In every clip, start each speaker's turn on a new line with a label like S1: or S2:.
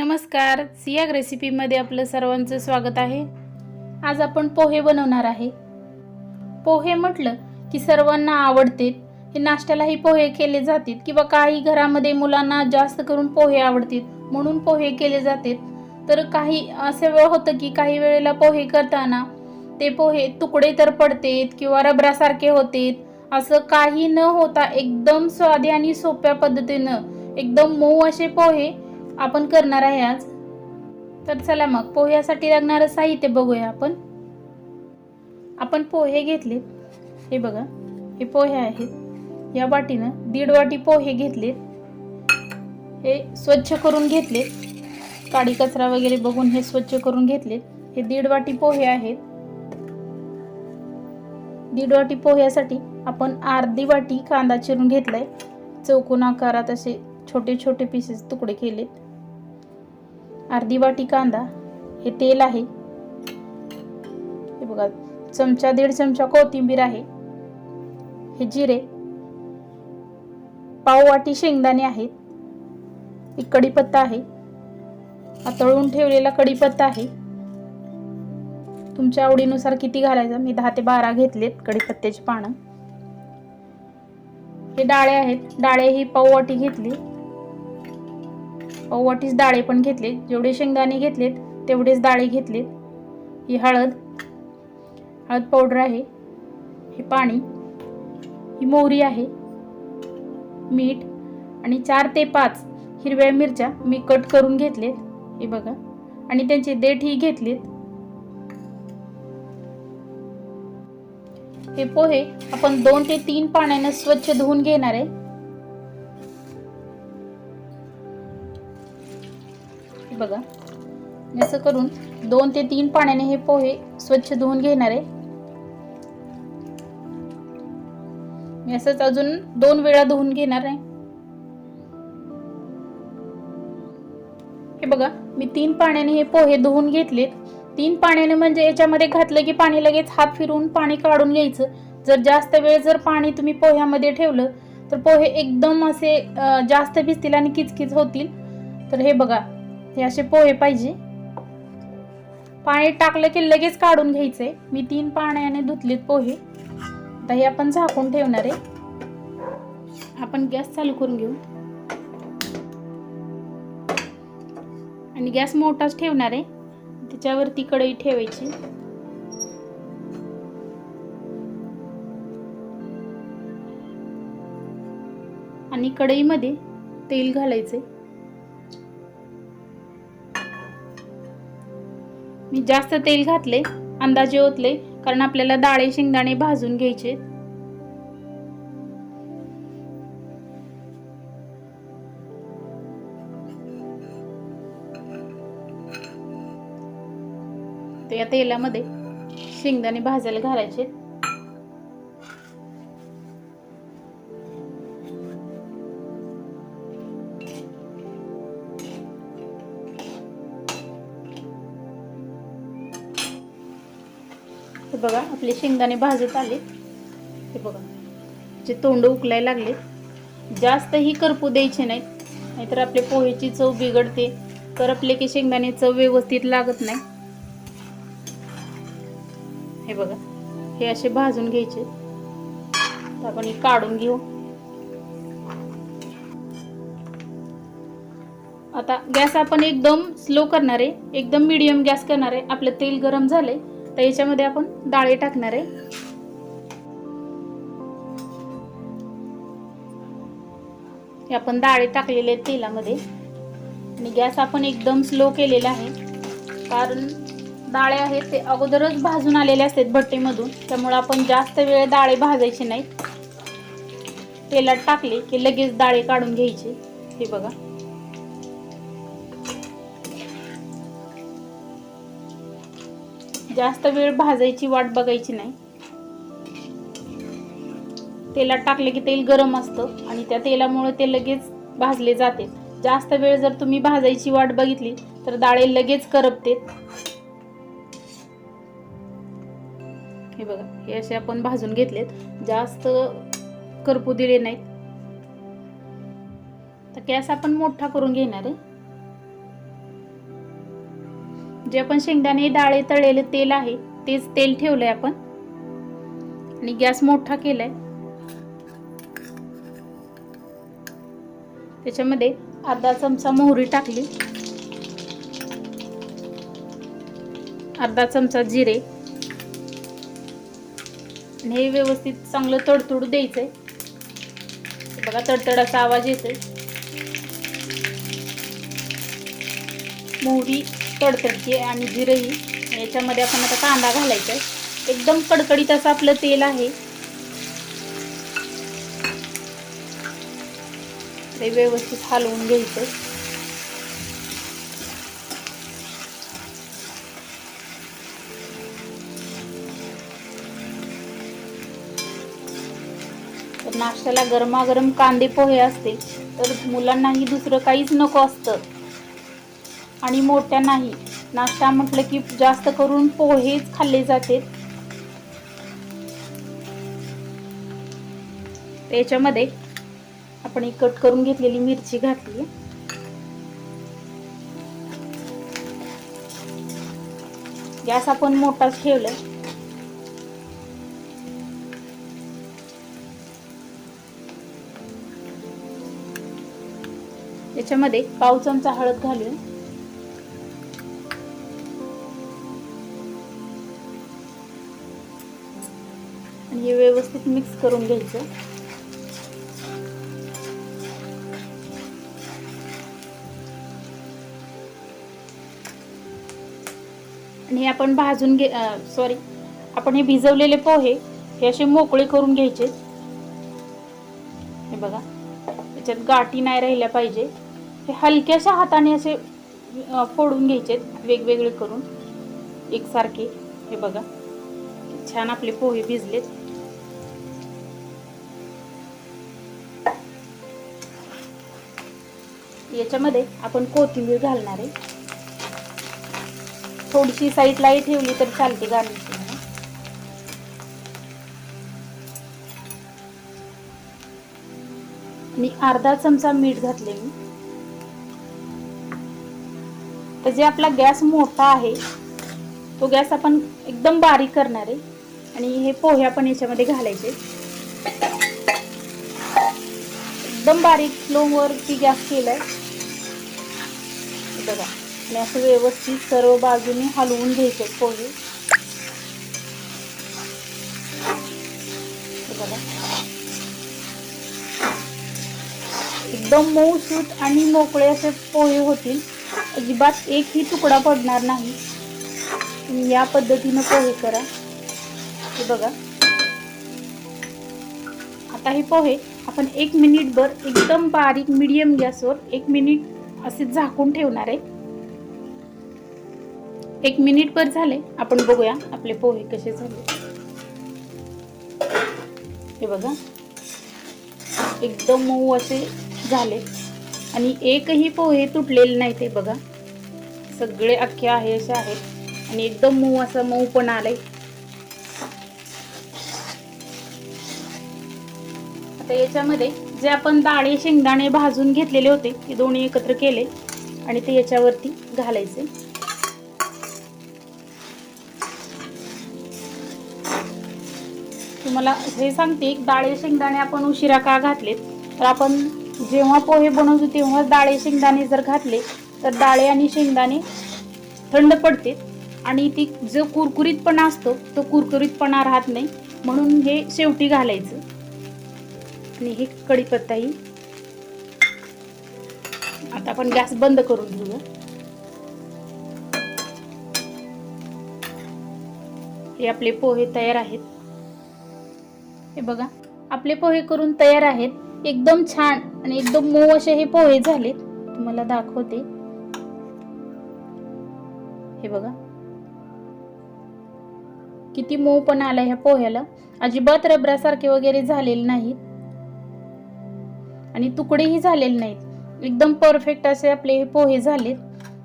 S1: नमस्कार. सियाग रेसिपीमध्ये आपलं सर्वांचं स्वागत आहे. आज आपण पोहे बनवणार आहे. पोहे म्हटलं की सर्वांना आवडते. हे नाश्त्यालाही पोहे केले जातात किंवा काही घरामध्ये मुलांना जास्त करून पोहे आवडतात म्हणून पोहे केले जातात तर काही असे वेळ होतं की काही वेळेला पोहे करताना ते पोहे तुकडे तर पडतेत किंवा रबरासारखे होतेत. असं काही न होता एकदम स्वादी आणि सोप्या पद्धतीनं एकदम मऊ असे पोहे आपण करणार आहे आज. तर चला मग पोह्यासाठी लागणारं साहित्य बघूया आपण. आपण पोहे घेतले. हे बघा हे पोहे आहेत. या वाटीनं दीड वाटी पोहे घेतले हे स्वच्छ करून घेतले काडी कचरा वगैरे बघून हे स्वच्छ करून घेतले हे दीड वाटी पोहे आहेत. दीड वाटी पोह्यासाठी आपण अर्धी वाटी कांदा चिरून घेतलाय. चौकोन आकारात असे छोटे छोटे पीसेस तुकडे केलेत. अर्धी वाटी कांदा हे तेल आहे. हे बघा चमचा दीड चमचा कोथिंबीर आहे. हे जिरे पाव वाटी शेंगदाणे आहेत. एक कढीपत्ता आहे. आतळून तळून ठेवलेला कढीपत्ता आहे. तुमच्या आवडीनुसार किती घालायचं? मी दहा ते बारा घेतलेत कढीपत्त्याची पानं. हे डाळे आहेत. डाळे ही पाव वाटी घेतली. वाटीस डाळे पण घेतले जेवढे शेंगदाणे घेतलेत तेवढेच डाळे घेतलेत. ही हळद हळद पावडर आहे हे पाणी ही मोहरी आहे मीठ आणि चार ते पाच हिरव्या मिरच्या मी कट करून घेतलेत. हे बघा. आणि त्यांचे देठही घेतलेत. हे पोहे आपण दोन ते तीन पाण्यानं स्वच्छ धुवून घेणार आहे. बघा. मी असं करून दोन ते तीन पाण्याने हे पोहे स्वच्छ धुवून घेणार आहे. मी असंच अजून दोन वेळा धुवून घेणार आहे. हे बघा मी तीन पाण्याने हे पोहे धुवून घेतलेत. तीन पाण्याने म्हणजे याच्यामध्ये घातलं की पाणी लगेच हात फिरून पाणी काढून घ्यायचं. जर जास्त वेळ जर पाणी तुम्ही पोह्यामध्ये ठेवलं तर पोहे एकदम असे जास्त भिजतील आणि किचकिच होतील. तर हे बघा हे असे पोहे पाहिजे. पाणी टाकलं की लगेच काढून घ्यायचंय मी तीन पाण्याने धुतलेत पोहे. आता हे आपण झाकून ठेवणार आहे. आपण गॅस चालू करून घेऊ. आणि गॅस मोठाच ठेवणार आहे. त्याच्यावरती कढई ठेवायची. आणि कढईमध्ये तेल घालायचे मी जास्त तेल घातले अंदाजे ओतले कारण आपल्याला डाळे शेंगदाणे भाजून घ्यायचे. तर या तेलामध्ये शेंगदाणे भाजायला घालायचे. बघा आपले शेंगदाणे भाजत आले हे बघा जे तोंड उकलायला लागले जास्तही करपू द्यायचे नाहीत. नाहीतर आपले पोहेची चव बिघडते. करपले की शेंगदाणे चव व्यवस्थित लागत नाही. हे बघा हे असे भाजून घ्यायचे. आपण हे काढून घेऊ. आता गॅस आपण एकदम स्लो करणार आहे. एकदम मीडियम गॅस करणार आहे. आपलं तेल गरम झालंय. तर याच्यामध्ये आपण डाळी टाकणार आहे. हे आपण डाळी टाकलेले आहेत तेलामध्ये. आणि गॅस आपण एकदम स्लो केलेला आहे. कारण डाळे आहेत ते अगोदरच भाजून आलेले असतात भट्टीमधून. त्यामुळे आपण जास्त वेळ डाळे भाजायचे नाहीत. तेलात टाकले की लगेच डाळे काढून घ्यायचे. हे बघा. जास्त वेळ भाजायची वाट बघायची नाही. तेलात टाकले की तेल गरम असतं आणि त्या तेलामुळे ते लगेच भाजले जाते. जास्त वेळ जर तुम्ही भाजायची वाट बघितली तर डाळे लगेच करपते. हे बघा हे असे आपण भाजून घेतलेत. जास्त करपू दिले नाहीत. तर गॅस आपण मोठा करून घेणार आहे. जे आपण शेंगदाणे डाळे तळलेलं तेल आहे तेच तेल ठेवलंय आपण. आणि गॅस मोठा केलाय. त्याच्यामध्ये अर्धा चमचा मोहरी टाकली. अर्धा चमचा जिरे. आणि हे व्यवस्थित चांगलं तडतडू द्यायचंय. बघा तडतडाचा आवाज येतोय. मोहरी तडतडते आणि जिरंही याच्यामध्ये आपण आता कांदा घालायचा आहे. एकदम कडकडीत असं आपलं तेल आहे. ते व्यवस्थित हलवून घ्यायचं. तर नाश्त्याला गरमागरम कांदे पोहे असते तर मुलांनाही दुसरं काहीच नको असतं. आणि मोठ्या नाही. नाश्ता म्हटलं की जास्त करून पोहेच खाल्ले जाते. त्याच्यामध्ये आपण ही कट करून घेतलेली मिरची घातली. गॅस आपण मोठाच ठेवलाय. याच्यामध्ये पाव चमचा हळद घालूया आणि हे व्यवस्थित मिक्स करून घ्यायचं. आणि हे आपण भाजून घे सॉरी आपण हे भिजवलेले पोहे हे असे मोकळे करून घ्यायचे. हे बघा. त्याच्यात गाठी नाही राहिल्या पाहिजे. हे हलक्याशा हाताने असे फोडून घ्यायचे वेगवेगळे करून. एकसारखे. हे बघा. छान आपले पोहे भिजलेत. याच्यामध्ये आपण कोथिंबीर घालणार आहे. थोडीशी साईडलाही ठेवली तर चालते गार्निशिंग आणि अर्धा चमचा मीठ घातले मी. तर जे आपला गॅस मोठा आहे तो गॅस आपण एकदम बारीक करणार आहे. आणि हे पोहे आपण याच्यामध्ये घालायचे. एकदम बारीक फ्लोवरती गॅस केलाय. बघा. आणि असं व्यवस्थित सर्व बाजूने हलवून घ्यायचे पोहे. एकदम बघा. एकदम मऊसूत आणि मोकळे असे पोहे होतील. अजिबात एकही तुकडा पडणार नाही. तुम्ही या पद्धतीनं पोहे करा. हे बघा. आता हे पोहे आपण एक मिनिटभर एकदम बारीक मीडियम गॅसवर एक मिनिट असे झाकून ठेवणार आहे. एक मिनिटभर झाले आपण बघूया आपले पोहे कसे झाले. हे बघा. एकदम मऊ असे झाले. आणि एकही पोहे तुटलेले नाही ते बघा. सगळे अख्खे आहे असे आहेत. आणि एकदम मऊ असं मऊ पण आलंय. आता याच्यामध्ये जे आपण डाळे शेंगदाणे भाजून घेतलेले होते ते दोन्ही एकत्र केले आणि ते याच्यावरती घालायचे. तुम्हाला हे सांगते डाळे शेंगदाणे आपण उशिरा का घातलेत? तर आपण जेव्हा पोहे बनवतो तेव्हा डाळे शेंगदाणे जर घातले तर डाळे आणि शेंगदाणे थंड पडते आणि ती जो कुरकुरीतपणा असतो तो कुरकुरीतपणा राहत नाही. म्हणून हे शेवटी घालायचं. आणि हे कढीपत्ताही आता आपण गॅस बंद करून घेऊ हे आपले पोहे तयार आहेत. हे बघा आपले पोहे करून तयार आहेत. एकदम छान आणि एकदम मऊ असे हे पोहे झालेत. तुम्हाला दाखवते. हे बघा. किती मऊ पण आला ह्या पोह्याला. अजिबात रबरासारखे वगैरे झालेले नाहीत. आणि तुकडेही झालेले नाहीत. एकदम परफेक्ट असे आपले हे पोहे झालेत.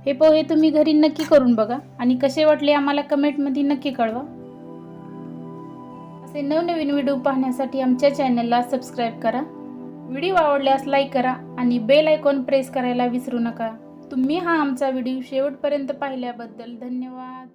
S1: हे पोहे तुम्ही घरी नक्की करून बघा आणि कसे वाटले आम्हाला कमेंटमध्ये नक्की कळवा. असे नवनवीन व्हिडिओ पाहण्यासाठी आमच्या चॅनलला सबस्क्राईब करा. व्हिडिओ आवडल्यास लाईक करा आणि बेल आयकॉन प्रेस करायला विसरू नका. तुम्ही हा आमचा व्हिडिओ शेवटपर्यंत पाहिल्याबद्दल धन्यवाद.